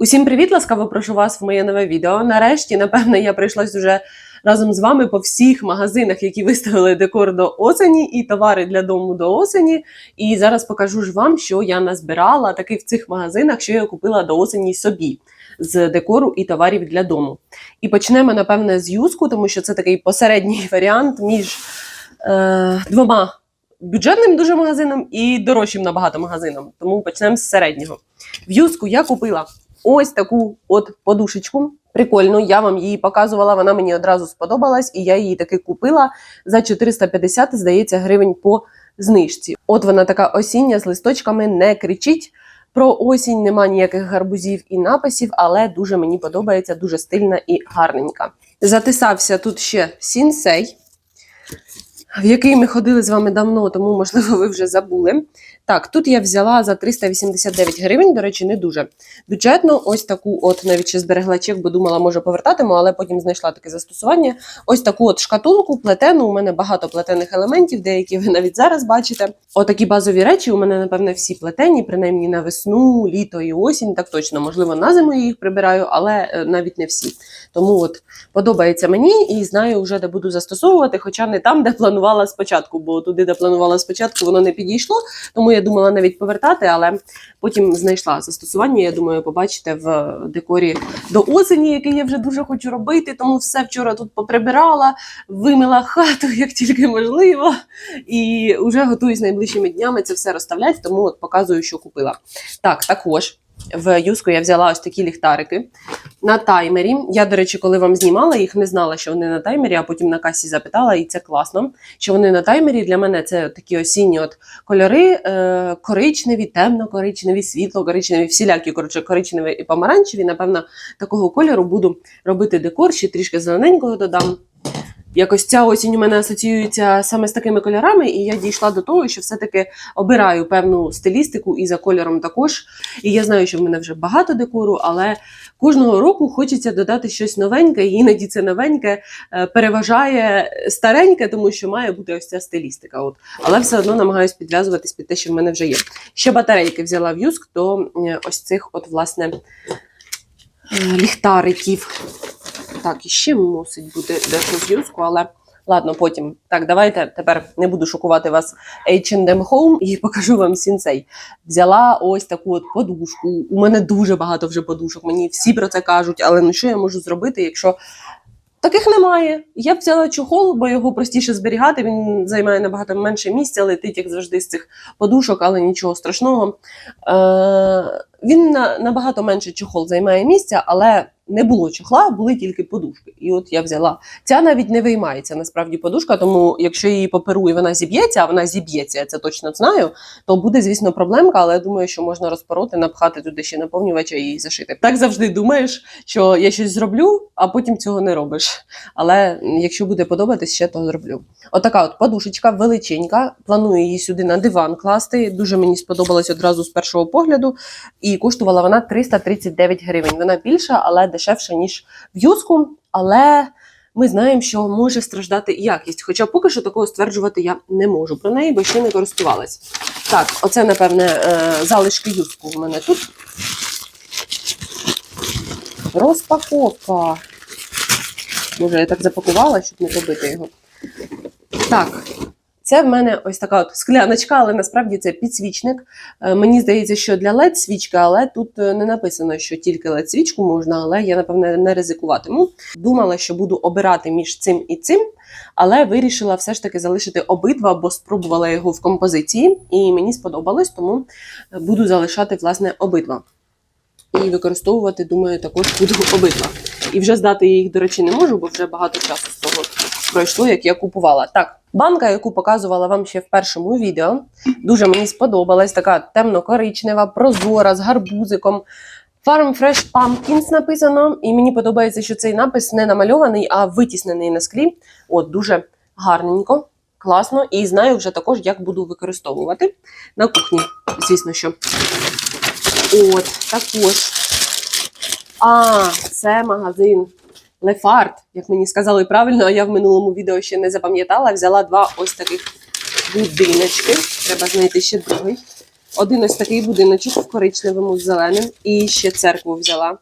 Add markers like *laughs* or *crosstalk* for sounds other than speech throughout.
Усім привіт! Ласкаво прошу вас в моє нове відео. Нарешті, напевно, я прийшлась уже разом з вами по всіх магазинах, які виставили декор до осені і товари для дому до осені. І зараз покажу ж вам, що я назбирала таки в цих магазинах, що я купила до осені собі з декору і товарів для дому. І почнемо, напевне, з юску, тому що це такий посередній *laughs* варіант між е, двома бюджетним дуже магазином і дорожчим набагато магазином. Тому почнемо з середнього. В юску я купила ось таку от подушечку. Прикольну, я вам її показувала, вона мені одразу сподобалась, і я її таки купила за 450, здається, гривень по знижці. От вона така осіння з листочками, не кричить. Про осінь нема ніяких гарбузів і написів, але дуже мені подобається, дуже стильна і гарненька. Затисався тут ще сінсей, в який ми ходили з вами давно, тому, можливо, ви вже забули. Так, тут я взяла за 389 гривень, до речі, не дуже бюджетно. Ось таку, от навіть ще зберегла чек, бо думала, може повертатиму, але потім знайшла таке застосування. Ось таку от шкатулку, плетену. У мене багато плетених елементів, деякі ви навіть зараз бачите. Отакі базові речі. У мене, напевне, всі плетені, принаймні на весну, літо і осінь. Так точно, можливо, на зиму я їх прибираю, але е, навіть не всі. Тому от подобається мені і знаю вже, де буду застосовувати, хоча не там, де планувала спочатку, бо туди, де планувала спочатку, воно не підійшло. Тому я думала навіть повертати, але потім знайшла застосування. Я думаю, побачите в декорі до осені, який я вже дуже хочу робити. Тому все вчора тут поприбирала, вимила хату *laughs* як тільки можливо, і вже готуюсь найближчими днями це все розставляти. Тому от показую, що купила. Так, також. В юску я взяла ось такі ліхтарики на таймері. Я, до речі, коли вам знімала їх, не знала, що вони на таймері, а потім на касі запитала, і це класно. Що вони на таймері для мене це такі осінні от кольори: е, коричневі, темно-коричневі, світло-коричневі, всілякі коротше, коричневі і помаранчеві. Напевно, такого кольору буду робити декор, ще трішки зелененького додам. Якось ця осінь у мене асоціюється саме з такими кольорами, і я дійшла до того, що все-таки обираю певну стилістику і за кольором також. І я знаю, що в мене вже багато декору, але кожного року хочеться додати щось новеньке, і іноді це новеньке е, переважає стареньке, тому що має бути ось ця стилістика. От. Але все одно намагаюся підв'язуватись під те, що в мене вже є. Ще батарейки взяла в юск, то е, ось цих, от, власне, е, ліхтариків. Так, і ще мусить бути з але ладно, потім. Так, давайте тепер не буду шокувати вас H&M Home і покажу вам сінсей. Взяла ось таку от подушку. У мене дуже багато вже подушок. Мені всі про це кажуть, але ну що я можу зробити, якщо. Таких немає. Я б взяла чохол, бо його простіше зберігати. Він займає набагато менше місця, летить, як завжди, з цих подушок, але нічого страшного. Е, він на, набагато менше чохол займає місця, але не було чохла, були тільки подушки. І от я взяла. Ця навіть не виймається насправді подушка, тому якщо її поперу і вона зіб'ється, а вона зіб'ється, я це точно знаю, то буде, звісно, проблемка, але я думаю, що можна розпороти, напхати туди ще наповнювача і зашити. Так завжди думаєш, що я щось зроблю, а потім цього не робиш. Але якщо буде подобатись, ще то зроблю. Отака от подушечка величенька. Планую її сюди на диван класти. Дуже мені сподобалось одразу з першого погляду. І коштувала вона 339 гривень. Вона більша, але дешевша, ніж в юску. Але ми знаємо, що може страждати якість. Хоча поки що такого стверджувати я не можу про неї, бо ще не користувалась. Так, оце, напевне, е, залишки юску у мене тут. Розпаковка. Може, я так запакувала, щоб не побити його. Так, це в мене ось така от скляночка, але насправді це підсвічник. Е, Мені здається, що для led свічки, але тут е, не написано, що тільки led свічку можна, але я, напевне, не ризикуватиму. Думала, що буду обирати між цим і цим, але вирішила все ж таки залишити обидва, бо спробувала його в композиції, і мені сподобалось, тому буду залишати власне обидва. І використовувати, думаю, також буду обидва. І вже здати їх, до речі, не можу, бо вже багато часу з того пройшло, як я купувала. Так, банка, яку показувала вам ще в першому відео, дуже мені сподобалась. Така темно-коричнева, прозора, з гарбузиком. Farm Fresh Pumpkins написано, і мені подобається, що цей напис не намальований, а витіснений на склі. От, дуже гарненько, класно. І знаю вже також, як буду використовувати на кухні. Звісно, що. От, також. А, це магазин Лефарт, як мені сказали правильно, а я в минулому відео ще не запам'ятала. Взяла два ось таких будиночки. Треба знайти ще другий. один ось такий будиночок в коричневому з зеленим, і ще церкву взяла.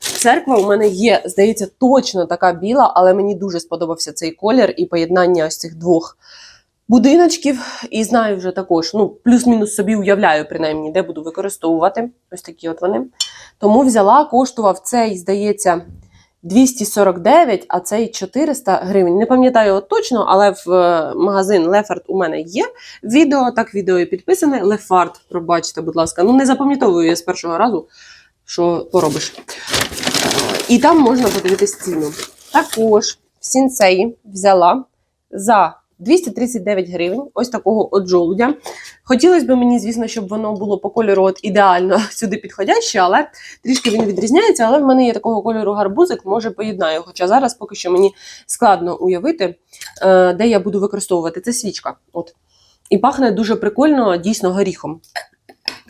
Церква у мене є, здається, точно така біла, але мені дуже сподобався цей колір і поєднання ось цих двох будиночків. І знаю вже також, ну, плюс-мінус собі уявляю, принаймні, де буду використовувати. Ось такі от вони. Тому взяла, коштував цей, здається, 249, а цей 400 гривень. Не пам'ятаю точно, але в е, магазин Лефард у мене є відео. Так, відео і підписане. Лефард, пробачте, будь ласка. Ну, не запам'ятовую я з першого разу, що поробиш. І там можна подивитись ціну. Також в сінцеї взяла за 239 гривень ось такого от жолудя. Хотілося б мені, звісно, щоб воно було по кольору от ідеально *laughs* сюди підходяще, але трішки він відрізняється. Але в мене є такого кольору гарбузик, може поєднаю. Хоча зараз поки що мені складно уявити, е, де я буду використовувати. Це свічка. От. І пахне дуже прикольно, дійсно горіхом.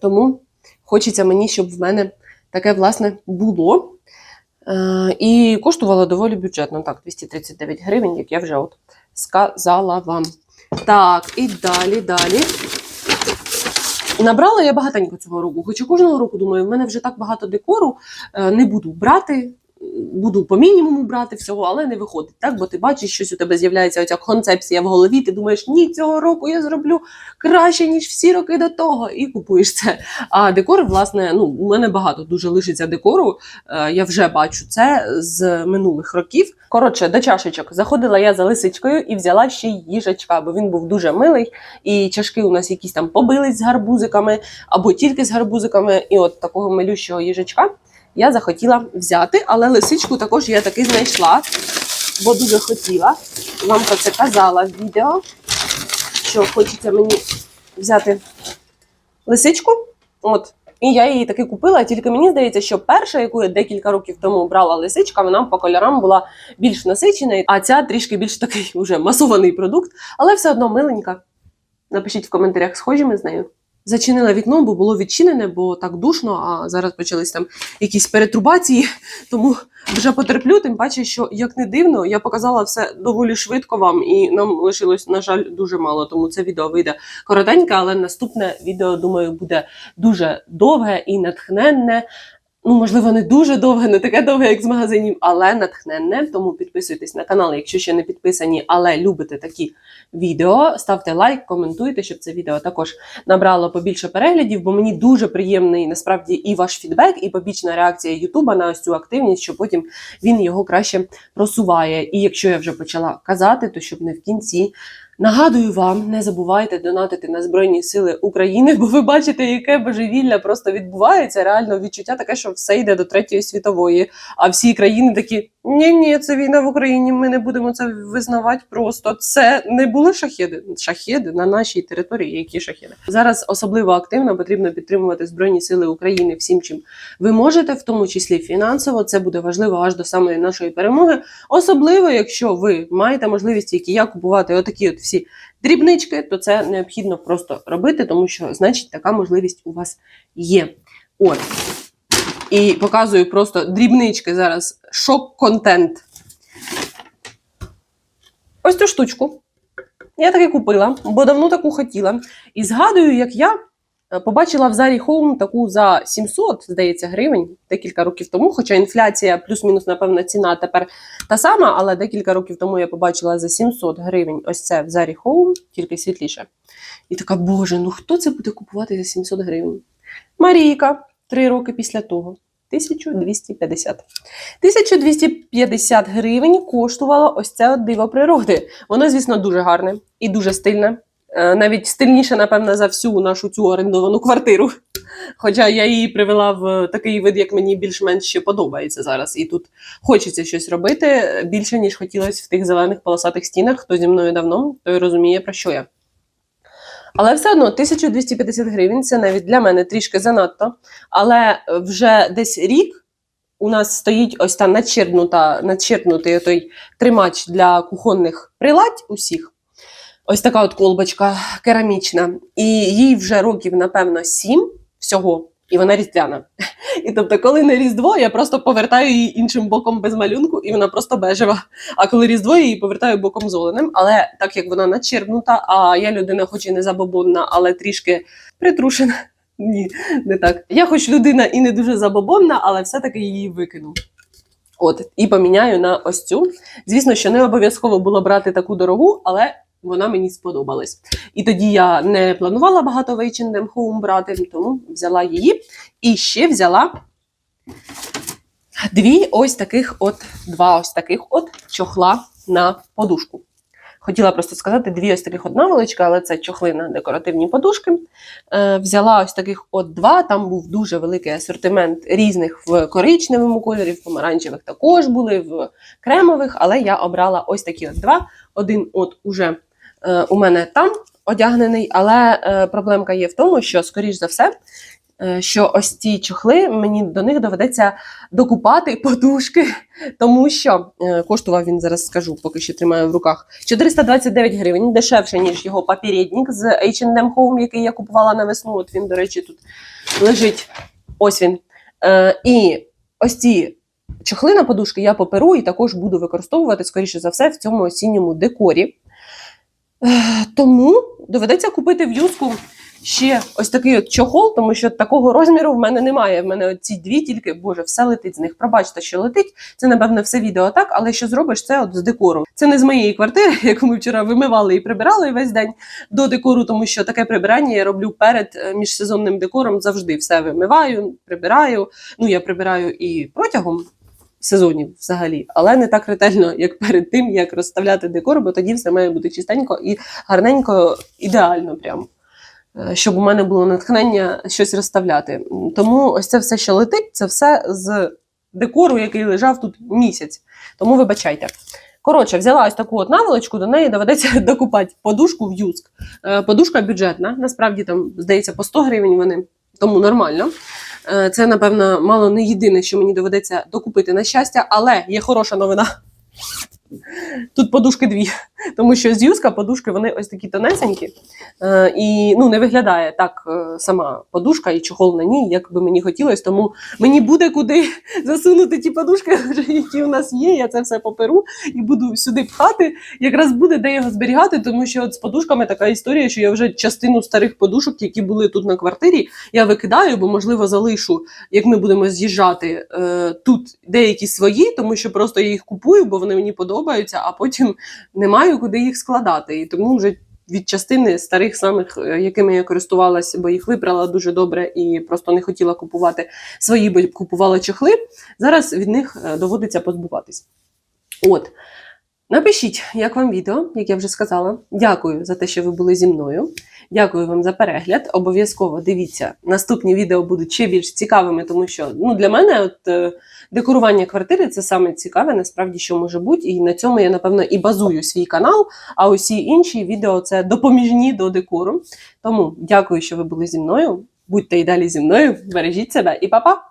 Тому хочеться мені, щоб в мене таке, власне, було. Е, і коштувало доволі бюджетно. Так, 239 гривень, як я вже от сказала вам. Так, і далі, далі. Набрала я багатенько цього року. Хоча кожного року думаю, в мене вже так багато декору, е, не буду брати. Буду по мінімуму брати всього, але не виходить, так? Бо ти бачиш, щось у тебе з'являється оця концепція в голові. Ти думаєш, ні, цього року я зроблю краще, ніж всі роки до того, і купуєш це. А декор, власне, ну, у мене багато дуже лишиться декору. Е, я вже бачу це з минулих років. Коротше, до чашечок заходила я за лисичкою і взяла ще й їжачка, бо він був дуже милий. І чашки у нас якісь там побились з гарбузиками або тільки з гарбузиками. І от такого милющого їжачка я захотіла взяти, але лисичку також я таки знайшла, бо дуже хотіла. Вам про це казала в відео, що хочеться мені взяти лисичку. От. І я її таки купила, тільки мені здається, що перша, яку я декілька років тому брала лисичка, вона по кольорам була більш насичена, а ця трішки більш такий *laughs* уже масований продукт, але все одно миленька. Напишіть в коментарях, схожі ми з нею. Зачинила вікно, бо було відчинене, бо так душно, а зараз почались там якісь перетрубації, *laughs* тому вже потерплю, тим паче, що як не дивно, я показала все доволі швидко вам, і нам лишилось, на жаль, дуже мало. Тому це відео вийде коротеньке, але наступне відео, думаю, буде дуже довге і натхненне. Ну, можливо, не дуже довге, не таке довге, як з магазинів, але натхненне. Тому підписуйтесь на канал, якщо ще не підписані, але любите такі відео. Ставте лайк, коментуйте, щоб це відео також набрало побільше переглядів, бо мені дуже приємний насправді і ваш фідбек, і побічна реакція Ютуба на ось цю активність, що потім він його краще просуває. І якщо я вже почала казати, то щоб не в кінці. Нагадую вам, не забувайте донатити на Збройні Сили України, *laughs* бо ви бачите, яке божевілля просто відбувається. Реально відчуття таке, що все йде до третьої світової. А всі країни такі: ні, ні, це війна в Україні. Ми не будемо це визнавати. Просто це не були шахеди. Шахеди на нашій території. Які шахеди зараз особливо активно потрібно підтримувати Збройні Сили України всім, чим ви можете, в тому числі фінансово. Це буде важливо аж до самої нашої перемоги. Особливо, якщо ви маєте можливість, як і я, купувати отакі от всі дрібнички, то це необхідно просто робити, тому що, значить, така можливість у вас є. От. І показую просто дрібнички зараз. Шок-контент. Ось цю штучку. Я таки купила, бо давно таку хотіла. І згадую, як я е, побачила в Зарі Хоум таку за 700, здається, гривень декілька років тому. Хоча інфляція, плюс-мінус, напевно, ціна тепер та сама, але декілька років тому я побачила за 700 гривень ось це в Зарі Хоум, тільки світліше. І така, боже, ну хто це буде купувати за 700 гривень? Марійка, три роки після того. 1250. 1250 гривень коштувало ось це от диво природи. Воно, звісно, дуже гарне і дуже стильне. Е, Навіть стильніше, напевно, за всю нашу цю орендовану квартиру. Хоча я її привела в такий вид, як мені більш-менш ще подобається зараз. І тут хочеться щось робити більше, ніж хотілося в тих зелених полосатих стінах. Хто зі мною давно, той розуміє, про що я. Але все одно 1250 гривень це навіть для мене трішки занадто. Але вже десь рік у нас стоїть ось та начерпнута, начерпнутий той тримач для кухонних приладь усіх. Ось така от колбочка керамічна. І їй вже років, напевно, сім всього. І вона різдвяна. *laughs* І тобто, коли не Різдво, я просто повертаю її іншим боком без малюнку, і вона просто бежева. А коли Різдво, я її повертаю боком зеленим. Але так як вона начерпнута, а я людина, хоч і не забобонна, але трішки притрушена, *laughs* Ні, не так. Я хоч людина і не дуже забобонна, але все-таки її викину. От, і поміняю на ось цю. Звісно, що не обов'язково було брати таку дорогу, але вона мені сподобалась. І тоді я не планувала багато в H&M брати, тому взяла її. І ще взяла дві ось таких от, два ось таких от чохла на подушку. Хотіла просто сказати дві ось таких от наволочки, але це чохли на декоративні подушки. Е, взяла ось таких от два. Там був дуже великий асортимент різних в коричневому кольорі, в помаранчевих також були, в кремових, але я обрала ось такі от два. Один от уже у мене там одягнений, але е, проблемка є в тому, що, скоріш за все, е, що ось ці чохли мені до них доведеться докупати подушки, тому що е, коштував він зараз скажу, поки що тримаю в руках 429 гривень, дешевше, ніж його попередник з H&M Home, який я купувала на весну. От він, до речі, тут лежить. Ось він. Е, і ось ці чохли на подушки я поперу і також буду використовувати, скоріше за все, в цьому осінньому декорі. Тому доведеться купити в юску ще ось такий от чохол, тому що такого розміру в мене немає. В мене ці дві тільки, боже, все летить з них. Пробачте, що летить. Це, напевне, все відео так, але що зробиш це от з декором. Це не з моєї квартири, *laughs* яку ми вчора вимивали і прибирали весь день до декору, тому що таке прибирання я роблю перед е, міжсезонним декором завжди. Все вимиваю, прибираю. Ну, я прибираю і протягом. Сезонів взагалі, але не так ретельно, як перед тим, як розставляти декор, бо тоді все має бути чистенько і гарненько, ідеально прямо. Е, щоб у мене було натхнення щось розставляти. Тому ось це все, що летить, це все з декору, який лежав тут місяць. Тому вибачайте. Коротше, взяла ось таку от наволочку, до неї доведеться *laughs* докупати подушку в юск. Е, Подушка бюджетна, насправді там, здається, по 100 гривень вони, тому нормально. Е, Це, напевно, мало не єдине, що мені доведеться докупити на щастя, але є хороша новина. Тут подушки дві, тому що з подушки вони ось такі тонесенькі. Е, і ну, не виглядає так е, сама подушка і чохол на ній, як би мені хотілося. Тому мені буде куди *laughs* засунути ті подушки, *laughs* які у нас є. Я це все поперу і буду сюди пхати. Якраз буде де його зберігати, тому що от з подушками така історія, що я вже частину старих подушок, які були тут на квартирі, я викидаю, бо можливо залишу, як ми будемо з'їжджати е, тут деякі свої, тому що просто я їх купую, бо вони мені подобаються, а потім не маю куди їх складати. І тому вже від частини старих самих, е, якими я користувалася, бо їх вибрала дуже добре і просто не хотіла купувати свої, бо купувала чохли. Зараз від них е, доводиться позбуватись. От. Напишіть, як вам відео, як я вже сказала. Дякую за те, що ви були зі мною. Дякую вам за перегляд. Обов'язково дивіться, наступні відео будуть ще більш цікавими, тому що ну, для мене от, е, декорування квартири це саме цікаве, насправді, що може бути. І на цьому я, напевно, і базую свій канал. А усі інші відео це допоміжні до декору. Тому дякую, що ви були зі мною. Будьте і далі зі мною. Бережіть себе і па-па!